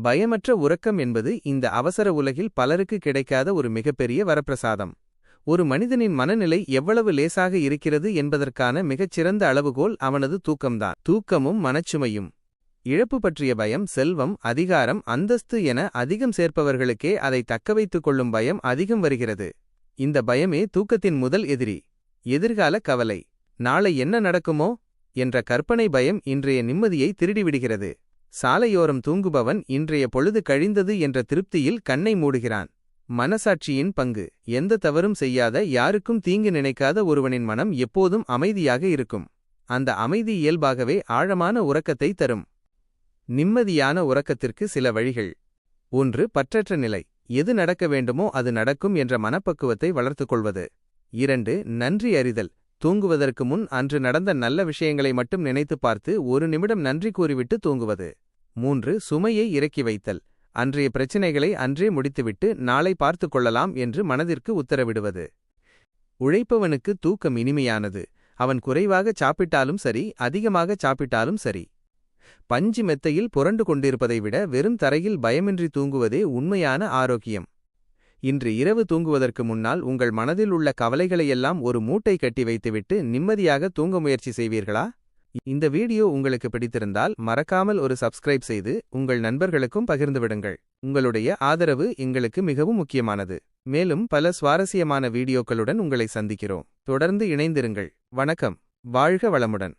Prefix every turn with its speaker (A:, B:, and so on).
A: பயமற்ற உறக்கம் என்பது இந்த அவசர உலகில் பலருக்கு கிடைக்காத ஒரு மிகப்பெரிய வரப்பிரசாதம். ஒரு மனிதனின் மனநிலை எவ்வளவு லேசாக இருக்கிறது என்பதற்கான மிகச்சிறந்த அளவுகோல் அவனது தூக்கம்தான். தூக்கமும் மனச்சுமையும். இழப்பு பற்றிய பயம் செல்வம் அதிகாரம் அந்தஸ்து என அதிகம் சேர்ப்பவர்களுக்கே அதை தக்கவைத்துக் கொள்ளும் பயம் அதிகம் வருகிறது. இந்த பயமே தூக்கத்தின் முதல் எதிரி. எதிர்கால கவலை. நாளை என்ன நடக்குமோ? என்ற கற்பனை பயம் இன்றைய நிம்மதியை திருடிவிடுகிறது. சாலையோரம் தூங்குபவன் இன்றைய பொழுது கழிந்தது என்ற திருப்தியில் கண்ணை மூடுகிறான். மனசாட்சியின் பங்கு. எந்த தவறும் செய்யாத யாருக்கும் தீங்கு நினைக்காத ஒருவனின் மனம் எப்போதும் அமைதியாக இருக்கும். அந்த அமைதி இயல்பாகவே ஆழமான உறக்கத்தை தரும். நிம்மதியான உறக்கத்திற்கு சில வழிகள். ஒன்று பற்றற்ற நிலை. எது நடக்க வேண்டுமோ அது நடக்கும் என்ற மனப்பக்குவத்தை வளர்த்துக் கொள்வது. இரண்டு நன்றி அறிதல். தூங்குவதற்கு முன் அன்று நடந்த நல்ல விஷயங்களை மட்டும் நினைத்துப் பார்த்து ஒரு நிமிடம் நன்றி கூறிவிட்டு தூங்குவது. மூன்று சுமையை இறக்கி வைத்தல். அன்றைய பிரச்சினைகளை அன்றே முடித்துவிட்டு நாளை பார்த்து கொள்ளலாம் என்று மனதிற்கு உத்தரவிடுவது. உழைப்பவனுக்கு தூக்கம் இனிமையானது. அவன் குறைவாகச் சாப்பிட்டாலும் சரி அதிகமாகச் சாப்பிட்டாலும் சரி. பஞ்சு மெத்தையில் புரண்டு கொண்டிருப்பதை விட வெறும் தரையில் பயமின்றி தூங்குவதே உண்மையான ஆரோக்கியம். இன்று இரவு தூங்குவதற்கு முன்னால் உங்கள் மனதில் உள்ள கவலைகளையெல்லாம் ஒரு மூட்டை கட்டி வைத்துவிட்டு நிம்மதியாக தூங்க முயற்சி செய்வீர்களா? இந்த வீடியோ உங்களுக்கு பிடித்திருந்தால் மறக்காமல் ஒரு சப்ஸ்கிரைப் செய்து உங்கள் நண்பர்களுக்கும் பகிர்ந்துவிடுங்கள் உங்களுடைய ஆதரவு எங்களுக்கு மிகவும் முக்கியமானது. மேலும் பல சுவாரஸ்யமான வீடியோக்களுடன் உங்களை சந்திக்கிறோம். தொடர்ந்து இணைந்திருங்கள். வணக்கம். வாழ்க வளமுடன்.